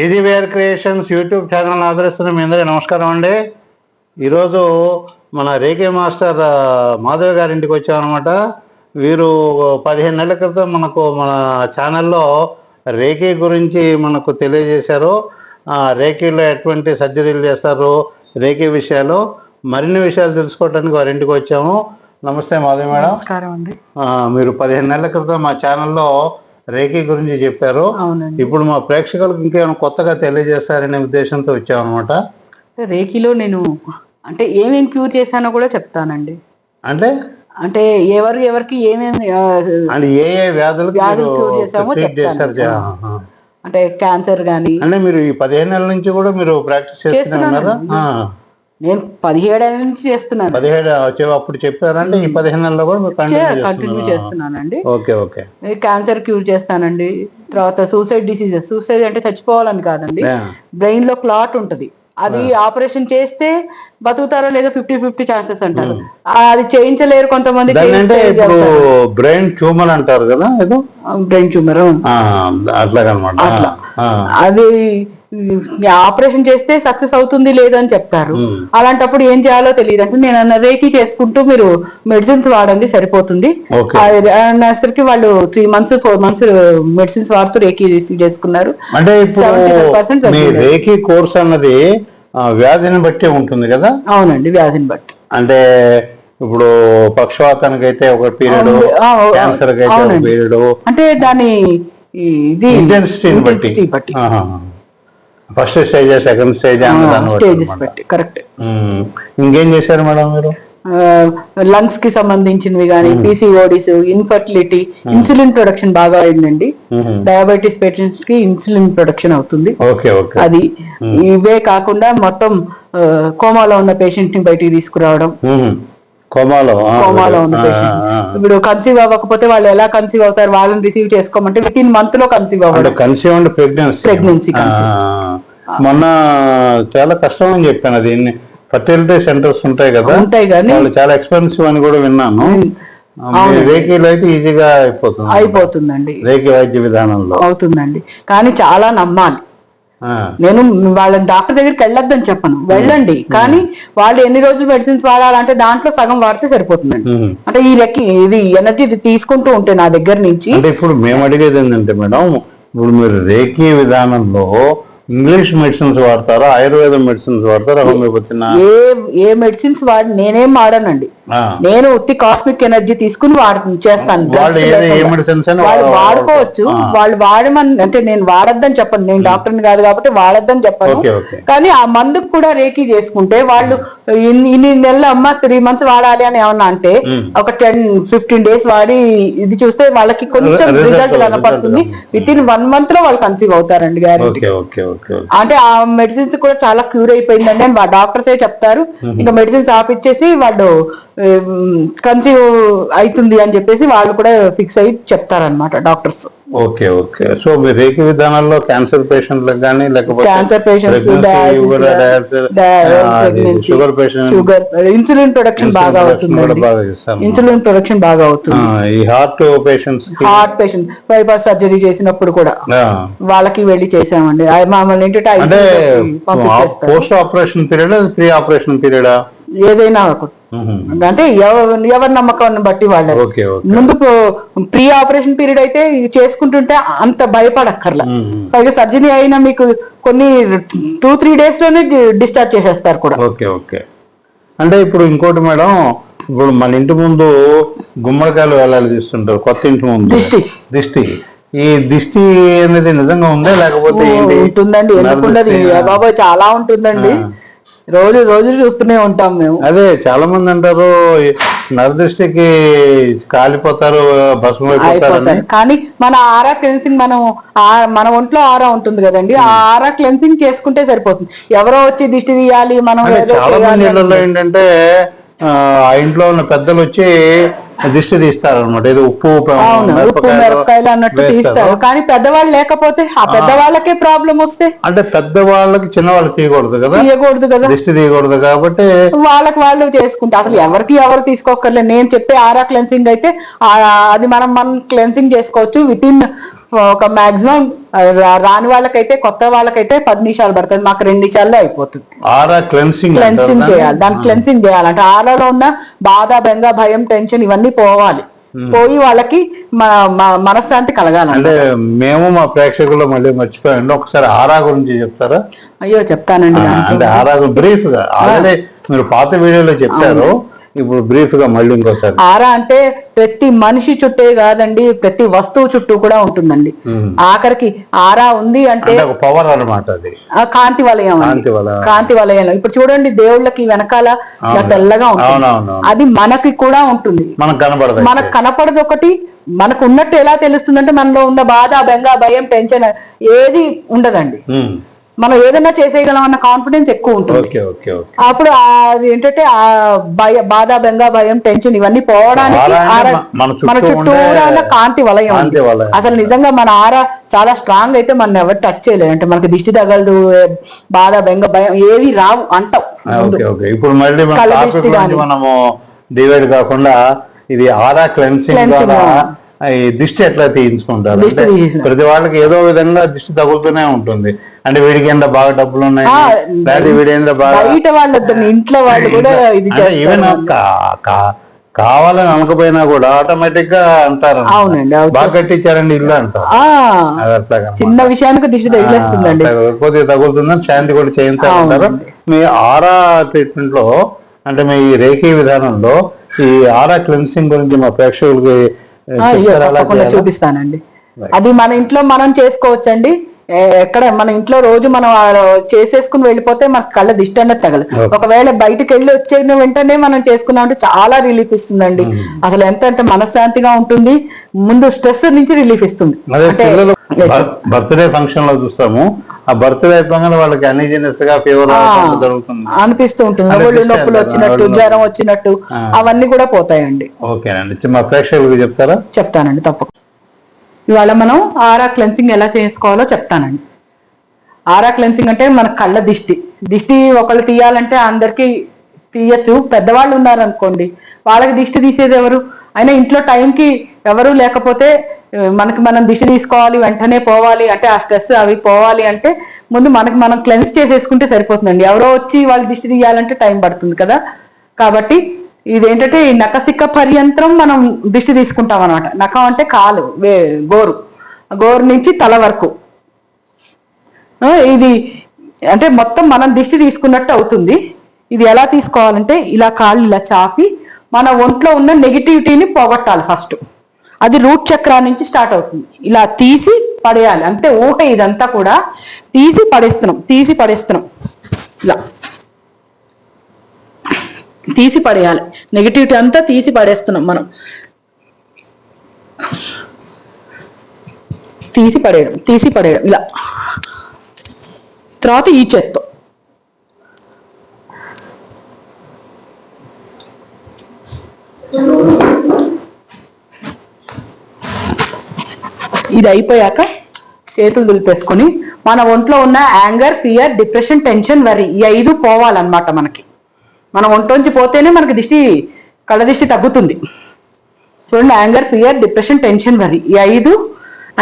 AG wear creations YouTube channel ఆదరిస్తున్న మీ అందరికీ నమస్కారం అండి. ఈరోజు మన రేకే మాస్టర్ మాధవ్ గారి ఇంటికి వచ్చామన్నమాట. వీరు పదిహేను నెలల క్రితం మనకు మన ఛానల్లో రేకే గురించి మనకు తెలియజేశారు. రేకేలో ఎటువంటి సర్జరీలు చేస్తారు రేకే విషయాలు మరిన్ని విషయాలు తెలుసుకోవడానికి వారి ఇంటికి వచ్చాము. నమస్తే మాధవ్ మేడం. నమస్కారం అండి. మీరు పదిహేను నెలల క్రితం మా ఛానల్లో రేఖీ గురించి చెప్పారు. అవునండి. ఇప్పుడు మా ప్రేక్షకులకు ఇంకేమైనా కొత్తగా తెలియజేస్తారనే ఉద్దేశంతో వచ్చామన్నమాట. రేకిలో నేను అంటే ఏమేమి క్యూర్ చేశానో కూడా చెప్తానండి. అంటే? అంటే ఎవరు ఎవరికి ఏమేమి అంటే ఏ ఏ వ్యాధులకు వ్యాధులు చేశామో చెప్తాను. అంటే క్యాన్సర్ కానీ అంటే మీరు ఈ పదిహేను నెలల నుంచి కూడా మీరు ప్రాక్టీస్ చేస్తూనే చేస్తున్నానండి. ఉన్నారా? ఆ. నేను పదిహేడేళ్ళ నుంచి చేస్తున్నాను. పదిహేడు అప్పుడు చెప్పారంటే ఈ పదిహేను కూడా కంటిన్యూ చేస్తున్నానండి. Okay okay. క్యాన్సర్ క్యూర్ చేస్తానండి. తర్వాత సూసైడ్ డిసీజెస్. సూసైడ్ అంటే చచ్చిపోవాలని కాదండి. బ్రెయిన్లో క్లాట్ ఉంటది. అది ఆపరేషన్ చేస్తే బతుకుతారో లేదో ఫిఫ్టీ ఫిఫ్టీ ఛాన్సెస్ అంటారు. అది చేయించలేరు కొంతమంది బ్రెయిన్ ట్యూమర్ అంటారు కదా బ్రెయిన్ ట్యూమర్? అట్లాగనమాట. ఆ, అది ఆపరేషన్ చేస్తే సక్సెస్ అవుతుంది లేదని చెప్తారు. అలాంటప్పుడు ఏం చేయాలో తెలియదు. అంటే నేను అన్న రేకి చేసుకుంటూ మీరు మెడిసిన్స్ వాడండి సరిపోతుంది. అనేసరికి వాళ్ళు three months four months medicines వాడుతూ రేకి రిసీవ్ చేసుకున్నారు. అంటే ఇప్పుడు 75% మీ రేఖీ కోర్స్ అన్నది వ్యాధిని బట్టి ఉంటుంది కదా? అవునండి వ్యాధిని బట్టి. అంటే ఇప్పుడు పక్షవాతానికి అయితే ఒక పీరియడ్ క్యాన్సర్ అయితే ఒక. పీరియడ్. అంటే దాని ఇది intensity బట్టి. First stage second stage stages. బట్టి కరెక్ట్. ఇంకేం చేశారు మేడం మీరు? లంగ్స్కి సంబంధించినవి కానీ పీసీఓడిస్ ఇన్ఫర్టిలిటీ ఇన్సులిన్ ప్రొడక్షన్ బాగా అయిందండి. డయాబెటీస్ పేషెంట్స్కి ఇన్సులిన్ ప్రొడక్షన్ అవుతుంది. Okay okay. అది ఇవే కాకుండా మొత్తం కోమాలో ఉన్న పేషెంట్ని బయటికి తీసుకురావడం. కోమాలో కోమాలో ఉన్న పేషెంట్. ఇప్పుడు కన్సీవ్ అవ్వకపోతే వాళ్ళు ఎలా కన్సీవ్ అవుతారు? వాళ్ళని రిసీవ్ చేసుకోమంటే విత్ ఇన్ మంత్లో కన్సీవ్ అవ్వడం. కన్సీవ్ ప్రెగ్నెన్సీ Pregnancy, మొన్న చాలా కష్టం అని చెప్పాను అది. ఫర్టిలిటీ సెంటర్స్ ఉంటాయి కదా. ఉంటాయి కానీ వాళ్ళు చాలా ఎక్స్పెన్సివ్ అని కూడా విన్నాను. మీ రేఖీలో అయితే ఈజీగా అయిపోతుంది. అయిపోతుందండి. రేఖీ వైద్య విధానంలో. అవుతుందండి. కానీ చాలా నమ్మాలి. నేను వాళ్ళని డాక్టర్ దగ్గరికి వెళ్ళొద్దని చెప్పను. వెళ్ళండి. కానీ వాళ్ళు ఎన్ని రోజులు మెడిసిన్స్ వాడాలంటే దాంట్లో సగం వాడితే సరిపోతుందండి. అంటే ఈ లెక్క ఇది ఎనర్జీ తీసుకుంటూ ఉంటే నా దగ్గర నుంచి అంటే ఇప్పుడు మేము అడిగేది ఏంటంటే మేడం ఇప్పుడు మీరు రేఖీ విధానంలో ఇంగ్లీష్ మెడిసిన్స్ వాడతారా? ఆయుర్వేద మెడిసిన్స్ వాడతారా? హోమియోపతి ఏ ఏ మెడిసిన్స్ వాడి నేనేం వాడనండి. నేను ఉత్తి కాస్మిక్ ఎనర్జీ తీసుకుని వాడ చేస్తాను. వాళ్ళు ఏ వాడుకోవచ్చు. వాళ్ళు వాడమని అంటే నేను వాడొద్దని చెప్పను. నేను డాక్టర్ని కాదు కాబట్టి వాడొద్దని చెప్పను. కానీ ఆ మందుకు కూడా రేకీ చేసుకుంటే వాళ్ళు ఇన్ని నెలలు అమ్మ త్రీ మంత్స్ వాడాలి అని ఏమన్నా అంటే ఒక టెన్ ఫిఫ్టీన్ డేస్ వాడి ఇది చూస్తే వాళ్ళకి కొంచెం రిజల్ట్ కనపడుతుంది విత్ ఇన్ వన్ మంత్లో వాళ్ళు కన్సీవ్ అవుతారండి గ్యారెంటీ అంటే ఆ మెడిసిన్స్ కూడా చాలా క్యూర్ అయిపోయిందండి అని డాక్టర్సే చెప్తారు. ఇంకా మెడిసిన్స్ ఆపిచ్చేసి వాళ్ళు కన్సీవ్ అవుతుంది అని చెప్పేసి వాళ్ళు కూడా ఫిక్స్ అయ్యి చెప్తారనమాట డాక్టర్స్. Okay okay. సో మీ రేఖీ విధానంలో క్యాన్సర్ పేషెంట్లకు కానీ లేకపోతే cancer patients sugar patient sugar insulin production బాగా చేస్తాం ఇన్సులిన్ ప్రొడక్షన్ బాగా అవుతుంది. ఈ heart patients heart patient bypass surgery చేసినప్పుడు కూడా వాళ్ళకి వెళ్ళి చేసామండి. మమ్మల్ని ఏంటంటే post operation period pre operation పీరియడా? ఏదైనా అంటే ఎవరి నమ్మకాన్ని బట్టి వాళ్ళ. ముందు ప్రీ ఆపరేషన్ పీరియడ్ అయితే చేసుకుంటుంటే అంత భయపడక్కర్లా. పైగా సర్జరీ అయినా మీకు కొన్ని టూ త్రీ డేస్లోనే డిశ్చార్జ్ చేసేస్తారు కూడా. Okay okay. అంటే ఇప్పుడు ఇంకోటి మేడం ఇప్పుడు మన ఇంటి ముందు గుమ్మడికాయలు వేలాలు తీస్తుంటారు కొత్త ఇంటి ముందు. దిష్టి. దిష్టి. ఈ దిష్టి అనేది నిజంగా ఉందా లేకపోతే ఉంటుందండి. బాబాయ్ చాలా ఉంటుందండి. రోజు రోజు చూస్తూనే ఉంటాం మేము. అదే చాలా మంది అంటారు నరదృష్టికి కాలిపోతారు భస్మం కానీ మన ఆరా క్లెన్సింగ్ మనం మన ఒంట్లో ఆరా ఉంటుంది కదండి. ఆ ఆరా క్లెన్సింగ్ చేసుకుంటే సరిపోతుంది. ఎవరో వచ్చి దిష్టి తీయాలి మనం చాలా మంది ఏంటంటే ఆ ఇంట్లో ఉన్న పెద్దలు వచ్చి దిష్టి తీస్తారు అనమాట ఏదో ఉప్పు ఉప్పు మిరపకాయలు అన్నట్టు. తీస్తారు. కానీ పెద్దవాళ్ళు లేకపోతే ఆ పెద్దవాళ్ళకే ప్రాబ్లం వస్తే? అంటే పెద్ద వాళ్ళకి చిన్న వాళ్ళకి తీయకూడదు కదా? తీయకూడదు కదా? దిష్టి తీయకూడదు కాబట్టి వాళ్ళకి వాళ్ళు చేసుకుంటే అసలు ఎవరికి ఎవరు తీసుకోకర్లేదు నేను చెప్పే ఆరా క్లెన్సింగ్ అయితే అది మనం మనం క్లెన్సింగ్ చేసుకోవచ్చు. విత్ ఇన్ ఒక మాక్సిమం రాని వాళ్ళకైతే కొత్త వాళ్ళకైతే పది నిమిషాలు పడుతుంది. మాకు రెండు నిమిషాల్లో అయిపోతుంది. ఆరా క్లెన్సింగ్ క్లెన్సింగ్ చేయాలి. దాన్ని క్లెన్సింగ్ చేయాలంటే. ఆడలో ఉన్న బాధ బెంగ భయం టెన్షన్ ఇవన్నీ పోవాలి. పోయి వాళ్ళకి మనశ్శాంతి కలగాలంట. అంటే మేము మా ప్రేక్షకులు మళ్ళీ మర్చిపోయండి ఒకసారి ఆరా గురించి చెప్తారా? అయ్యో చెప్తానండి. అంటే ఆరా బ్రీఫ్గా. ఆల్రెడీ మీరు పాత వీడియోలో చెప్పారు. ఇప్పుడు బ్రీఫ్గా మళ్ళీ ఇంకోసారి ఆరా అంటే ప్రతి మనిషి చుట్టే కాదండి ప్రతి వస్తువు చుట్టూ కూడా ఉంటుందండి. ఆఖరికి ఆరా ఉంది అంటే పవర్ అది ఆ కాంతి వలయం. కాంతి వలయం. ఇప్పుడు చూడండి దేవుళ్ళకి వెనకాల. తెల్లగా ఉంటుంది అది మనకి కూడా ఉంటుంది మనకు కనబడదు మనకు కనపడదు ఒకటి మనకు ఉన్నట్టు ఎలా తెలుస్తుందంటే మనలో ఉన్న బాధ బెంగ భయం టెన్షన్ ఏది ఉండదండి. మనం ఏదైనా చేసేయగలం అన్న కాన్ఫిడెన్స్ ఎక్కువ ఉంటుంది. అప్పుడు అది ఏంటంటే ఆ భయ బాధ బెంగ భయం టెన్షన్ ఇవన్నీ పోవడానికి మన చుట్టూ మన చుట్టూ ఉండే ఉన్న కాంతి వలయం. అసలు నిజంగా మన ఆరా చాలా స్ట్రాంగ్ అయితే మన ఎవరు టచ్ చేయలేదు. అంటే మనకి దిష్టి తగలదు బాధ బెంగ భయం ఏవి రావు అంటాం ఇప్పుడు మళ్ళీ. మనము డివైడ్ కాకుండా ఇది ఆరా క్లెన్సింగ్ దిష్టి ఎట్లా తీయించుకుంటారు. ప్రతి వాళ్ళకి ఏదో విధంగా దిష్టి తగులుతూనే ఉంటుంది. అంటే వీడికి ఎంత బాగా డబ్బులు ఉన్నాయి లేదా వీడి ఎంత బాగా బయట ఇంట్లో వాళ్ళు కూడా ఈవెన్. కావాలని అనకపోయినా కూడా ఆటోమేటిక్గా అంటారు అవునండి, అవును. బాగా కట్టించారండి ఇల్లు అంటారు చిన్న విషయానికి దిష్టి తగిలేస్తుందండి. కొద్దిగా తగులుతుందని శాంతి కూడా చేయించాలంటారు. మీ ఆరా ట్రీట్మెంట్లో అంటే మీ రేఖీ విధానంలో ఈ ఆరా క్లెన్సింగ్ గురించి మా ప్రేక్షకులకి తప్పకుండా? చూపిస్తానండి. అది మన ఇంట్లో మనం చేసుకోవచ్చండి. ఎక్కడ మన ఇంట్లో రోజు మనం ఆ చేసేసుకుని వెళ్ళిపోతే మనకు కళ్ళ దిష్టి అనేది తగలదు. ఒకవేళ బయటకు వెళ్ళి వచ్చిన వెంటనే మనం చేసుకున్నామంటే చాలా రిలీఫ్ ఇస్తుందండి. అసలు ఎంత అంటే మనశ్శాంతిగా ఉంటుంది. ముందు స్ట్రెస్ నుంచి రిలీఫ్ ఇస్తుంది. అంటే బర్త్డే ఫంక్షన్లో చూస్తాము. ఆ బర్త్డే అయిపోగానే వాళ్ళకి అన్ఈజినెస్గా ఫీవర్ జరుగుతుంది. అనిపిస్తూ ఉంటుంది. ఒళ్ళు నొప్పులు? వచ్చినట్టు జ్వరం వచ్చినట్టు. అవన్నీ కూడా పోతాయండి. ఓకేనండి. మా ప్రేక్షకులకు చెప్తారా? చెప్తానండి తప్పకుండా ఇవాళ మనం ఆరా క్లెన్సింగ్ ఎలా చేసుకోవాలో చెప్తానండి. ఆరా క్లెన్సింగ్ అంటే మన కళ్ళ దిష్టి. దిష్టి ఒకళ్ళు తీయాలంటే అందరికీ తీయచ్చు. పెద్దవాళ్ళు ఉన్నారనుకోండి వాళ్ళకి దిష్టి తీసేది ఎవరు? అయినా ఇంట్లో టైంకి ఎవరు లేకపోతే మనకి మనం దిష్టి తీసుకోవాలి వెంటనే పోవాలి అంటే ఆ స్ట్రెస్ అవి పోవాలి అంటే ముందు మనకి మనం క్లెన్స్ చేసేసుకుంటే సరిపోతుందండి. ఎవరో వచ్చి వాళ్ళు దిష్టి తీయాలంటే టైం పడుతుంది కదా. కాబట్టి ఇదేంటంటే ఈ నకసిక్క పర్యంతరం మనం దిష్టి తీసుకుంటాం అనమాట నఖం అంటే కాలు వే గోరు. గోరు నుంచి తల వరకు. ఇది అంటే మొత్తం మనం దిష్టి తీసుకున్నట్టు అవుతుంది. ఇది ఎలా తీసుకోవాలంటే ఇలా కాళ్ళు ఇలా చాపి మన ఒంట్లో ఉన్న నెగిటివిటీని పోగొట్టాలి ఫస్ట్ అది రూట్ చక్రా నుంచి స్టార్ట్ అవుతుంది. ఇలా తీసి పడేయాలి. అంతే ఊహ ఇదంతా కూడా తీసి పడేస్తున్నాం. తీసి పడేస్తున్నాం. ఇలా. తీసి పడేయాలి. నెగిటివిటీ అంతా తీసి పడేస్తున్నాం మనం. తీసి పడేయడం. తీసి పడేయడం. ఇలా. తర్వాత ఈ చేత్తో. ఇది అయిపోయాక చేతులు దులిపేసుకొని మన ఒంట్లో ఉన్న యాంగర్ ఫియర్ డిప్రెషన్ టెన్షన్ వరి ఈ ఐదు పోవాలన్నమాట మనకి. మన ఒంట్లోంచి పోతేనే మనకి దిష్టి కళ్ళ దిష్టి తగ్గుతుంది. చూడండి యాంగర్ ఫియర్ డిప్రెషన్ టెన్షన్ వరి ఈ ఐదు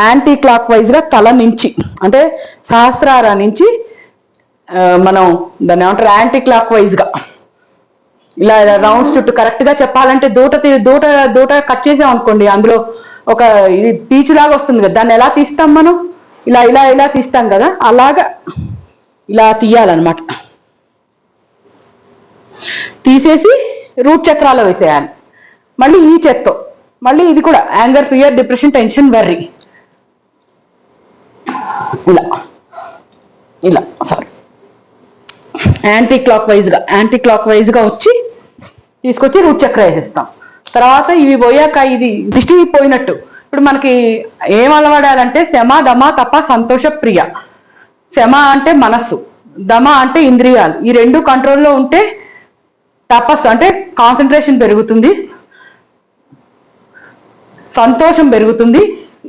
యాంటీ క్లాక్ వైజ్గా తల నుంచి అంటే సహస్రార నుంచి మనం దాన్ని ఏమంటారు యాంటీ క్లాక్ వైజ్గా ఇలా రౌండ్స్ చుట్టూ కరెక్ట్గా చెప్పాలంటే దూట తీ- దూట దూట కట్ చేసాం అనుకోండి అందులో ఒక ఇది పీచు లాగా వస్తుంది కదా దాన్ని ఎలా తీస్తాం మనం? ఇలా ఇలా ఇలా తీస్తాం కదా అలాగా ఇలా తీయాలన్నమాట. తీసేసి రూట్ చక్రాలు వేసేయాలి. మళ్ళీ ఈ చెత్తో. మళ్ళీ ఇది కూడా యాంగర్ ఫియర్ డిప్రెషన్ టెన్షన్ వెర్రీ ఇలా. ఇలా సారీ యాంటీ క్లాక్ వైజ్గా యాంటీ క్లాక్ వైజ్గా వచ్చి తీసుకొచ్చి రూట్ చక్ర వేసేస్తాం. తర్వాత ఇవి పోయాక ఇది దిష్టి పోయినట్టు. ఇప్పుడు మనకి ఏం అలవాడాలంటే శమ దమ తప సంతోష ప్రియ. శమ అంటే మనస్సు దమ అంటే ఇంద్రియాలు. ఈ రెండు కంట్రోల్లో ఉంటే తపస్సు అంటే కాన్సన్ట్రేషన్ పెరుగుతుంది సంతోషం పెరుగుతుంది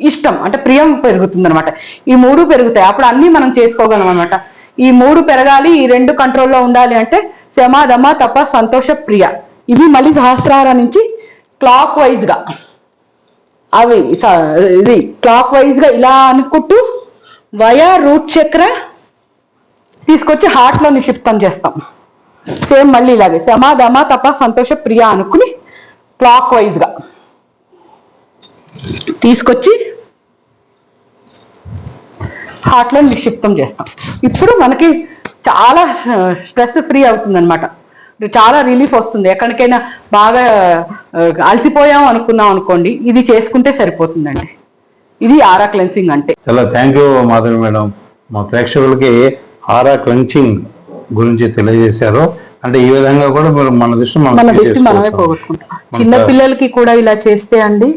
ఇష్టం అంటే ప్రియం పెరుగుతుంది అనమాట ఈ మూడు పెరుగుతాయి. అప్పుడు అన్ని మనం చేసుకోగలం అనమాట ఈ మూడు పెరగాలి ఈ రెండు కంట్రోల్లో ఉండాలి అంటే శమాధమ తప సంతోష ప్రియ. ఇవి మళ్ళీ సహస్రార నుంచి క్లాక్ వైజ్గా అవి స- ఇది క్లాక్ వైజ్గా ఇలా అనుకుంటూ వయా రూట్ చక్ర తీసుకొచ్చి హార్ట్లో నిక్షిప్తం చేస్తాం. సేమ్ మళ్ళీ ఇలాగే. సమాధమ తప సంతోష ప్రియ అనుకుని క్లాక్ వైజ్గా తీసుకొచ్చి హార్ట్లో నిక్షిప్తం చేస్తాం. ఇప్పుడు మనకి చాలా స్ట్రెస్ ఫ్రీ అవుతుందనమాట చాలా రిలీఫ్ వస్తుంది. ఎక్కడికైనా బాగా అలసిపోయాం అనుకున్నాం అనుకోండి ఇది చేసుకుంటే సరిపోతుందండి. ఇది ఆరా క్లెన్సింగ్ అంటే. చాలా థ్యాంక్ యూ మాధవి మేడం. మా ప్రేక్షకులకి ఆరా క్లంచింగ్ గురించి తెలియజేశారు. అంటే ఈ విధంగా కూడా మన దృష్టి మనం దృష్టి. మనమే పోగొట్టుకుంటాం. చిన్న పిల్లలకి కూడా ఇలా చేస్తే అండి.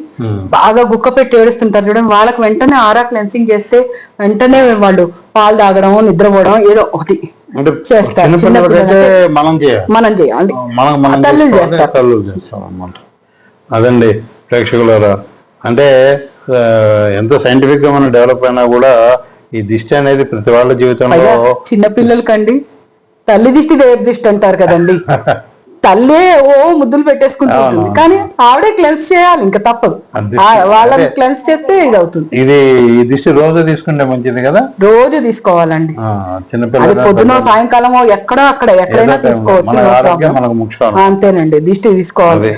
బాగా గుక్క పెట్టి ఏడుస్తుంటారు చూడండి. వాళ్ళకి వెంటనే ఆరా క్లెన్సింగ్ చేస్తే వెంటనే వాళ్ళు పాలు తాగడం నిద్రపోవడం ఏదో ఒకటి. అంటే చేస్తారు. మనం చేయాలి. మనం చేయాలి. మనం మనం తల్లులు చేసుకోవాలి, చేస్తారు. తల్లులు చేస్తాం అన్నమాట అదండి ప్రేక్షకులారా. అంటే ఎంత సైంటిఫిక్గా మనం డెవలప్ అయినా కూడా ఈ దిష్టి అనేది ప్రతి వాళ్ళ జీవితంలో పైగా చిన్న పిల్లలకండి. తల్లి దిష్టి దేవ దిష్టి అంటారు కదండి. తల్లే ఓ ముద్దులు పెట్టేసుకుంటుంది. కానీ ఆవిడే క్లెన్స్ చేయాలి ఇంకా తప్పదు. వాళ్ళని. క్లెన్స్ చేస్తే ఇది అవుతుంది ఇది దిష్టి రోజు తీసుకుంటే మంచిది కదా? రోజు తీసుకోవాలండి. చిన్నపిల్లలు పొద్దున సాయంకాలమో ఎక్కడో అక్కడ ఎక్కడైనా. తీసుకోవచ్చు. మనకు అంతేనండి దిష్టి తీసుకోవాలి.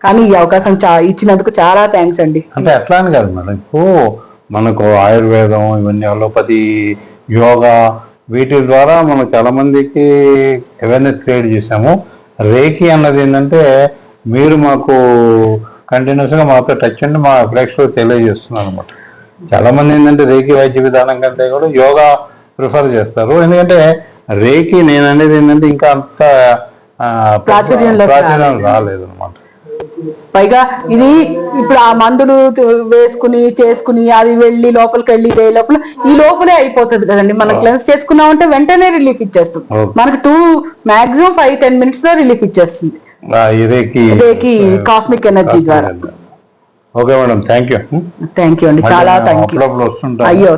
కానీ ఈ అవకాశం ఇచ్చినందుకు చాలా థ్యాంక్స్ అండి. అంటే అట్లా అని కాదు మేడం. ఇప్పుడు మనకు ఆయుర్వేదం ఇవన్నీ అలోపతి యోగా వీటి ద్వారా మనం చాలా మందికి అవేర్నెస్ క్రియేట్ చేసాము రేకి అన్నది ఏంటంటే మీరు మాకు కంటిన్యూస్గా మాతో టచ్ ఉండి మా ప్రేక్షకులు తెలియజేస్తున్నారు అనమాట చాలా మంది ఏంటంటే రేకి వైద్య విధానం కంటే కూడా యోగా ప్రిఫర్ చేస్తారు. ఎందుకంటే రేకి నేను అనేది ఏంటంటే ఇంకా అంత ప్రాచుర్యం రాలేదు. అనమాట పైగా ఇది ఇప్పుడు ఆ మందులు వేసుకుని చేసుకుని అది వెళ్ళి లోపలికి వెళ్ళి ఇదే లోపల ఈ లోపలే అయిపోతుంది కదండి. మనం క్లెన్స్ చేసుకున్నామంటే వెంటనే రిలీఫ్ ఇచ్చేస్తుంది. మనకి టూ మాక్సిమం ఫైవ్ టెన్ మినిట్స్లో రిలీఫ్ ఇచ్చేస్తుంది. రేకి కాస్మిక్ ఎనర్జీ ద్వారా. Okay madam thank you thank you అండి చాలా థ్యాంక్ యూ అయ్యో